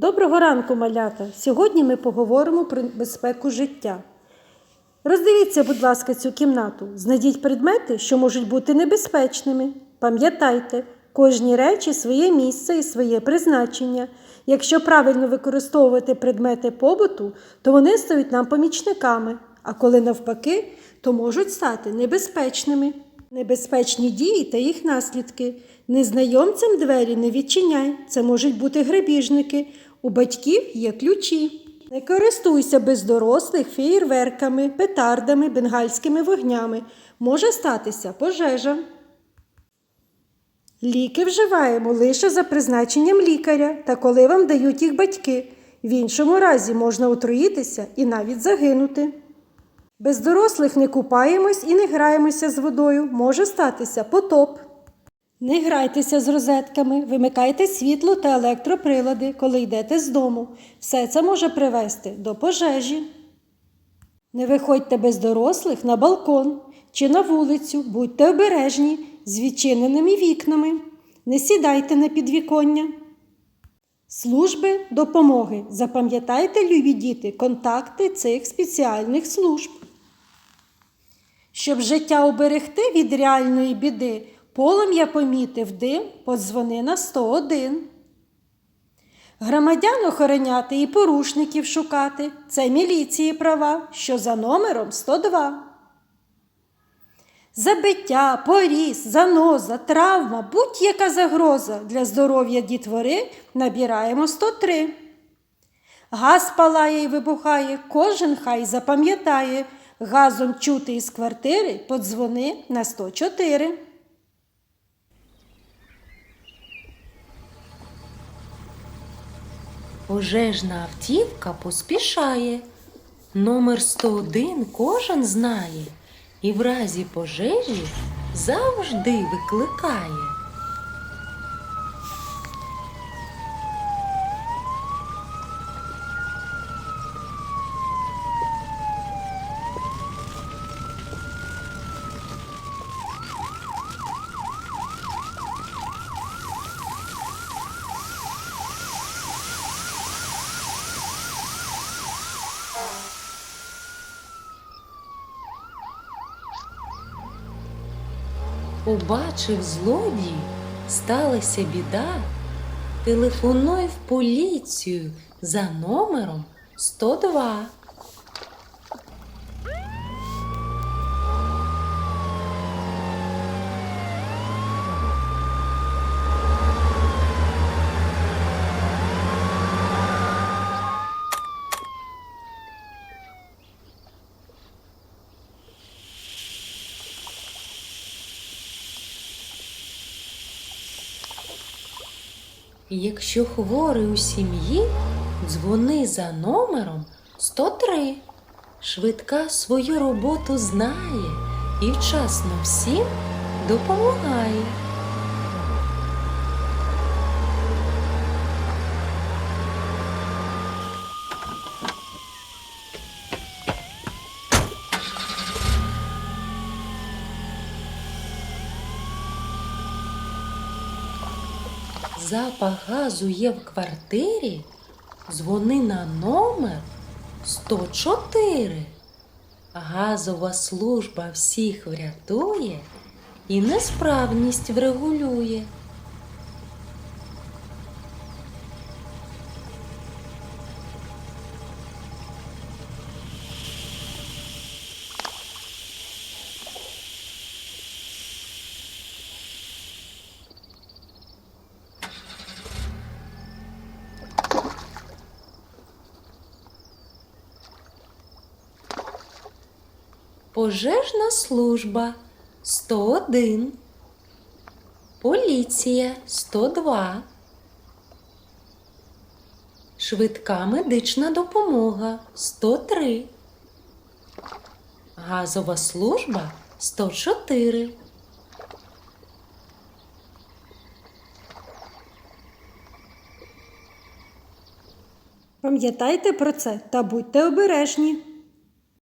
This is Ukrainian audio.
Доброго ранку, малята! Сьогодні ми поговоримо про безпеку життя. Роздивіться, будь ласка, цю кімнату. Знайдіть предмети, що можуть бути небезпечними. Пам'ятайте, кожні речі своє місце і своє призначення. Якщо правильно використовувати предмети побуту, то вони стають нам помічниками, а коли навпаки, то можуть стати небезпечними. Небезпечні дії та їх наслідки. Незнайомцям двері не відчиняй. Це можуть бути грабіжники. У батьків є ключі. Не користуйся без дорослих феєрверками, петардами, бенгальськими вогнями. Може статися пожежа. Ліки вживаємо лише за призначенням лікаря та коли вам дають їх батьки. В іншому разі можна отруїтися і навіть загинути. Без дорослих не купаємось і не граємося з водою, може статися потоп. Не грайтеся з розетками, вимикайте світло та електроприлади, коли йдете з дому. Все це може привести до пожежі. Не виходьте без дорослих на балкон чи на вулицю, будьте обережні з відчиненими вікнами. Не сідайте на підвіконня. Служби допомоги. Запам'ятайте, любі діти, контакти цих спеціальних служб. Щоб життя уберегти від реальної біди, полум'я помітив дим, подзвони на 101. Громадян охороняти і порушників шукати це міліції права, що за номером 102. Забиття, поріз, заноза, травма, будь-яка загроза для здоров'я дітвори набираємо 103. Газ палає і вибухає, кожен хай запам'ятає. Газом чути із квартири подзвони на 104. Пожежна автівка поспішає. Номер 101 кожен знає і в разі пожежі завжди викликає. Побачив злодій, сталася біда. Телефонуй в поліцію за номером 102. Якщо хворий у сім'ї, дзвони за номером 103. Швидка свою роботу знає і вчасно всім допомагає. Запах газу є в квартирі. Дзвони на номер 104. Газова служба всіх врятує і несправність врегулює. Пожежна служба 101. Поліція 102. Швидка медична допомога 103. Газова служба 104. Пам'ятайте про це та будьте обережні.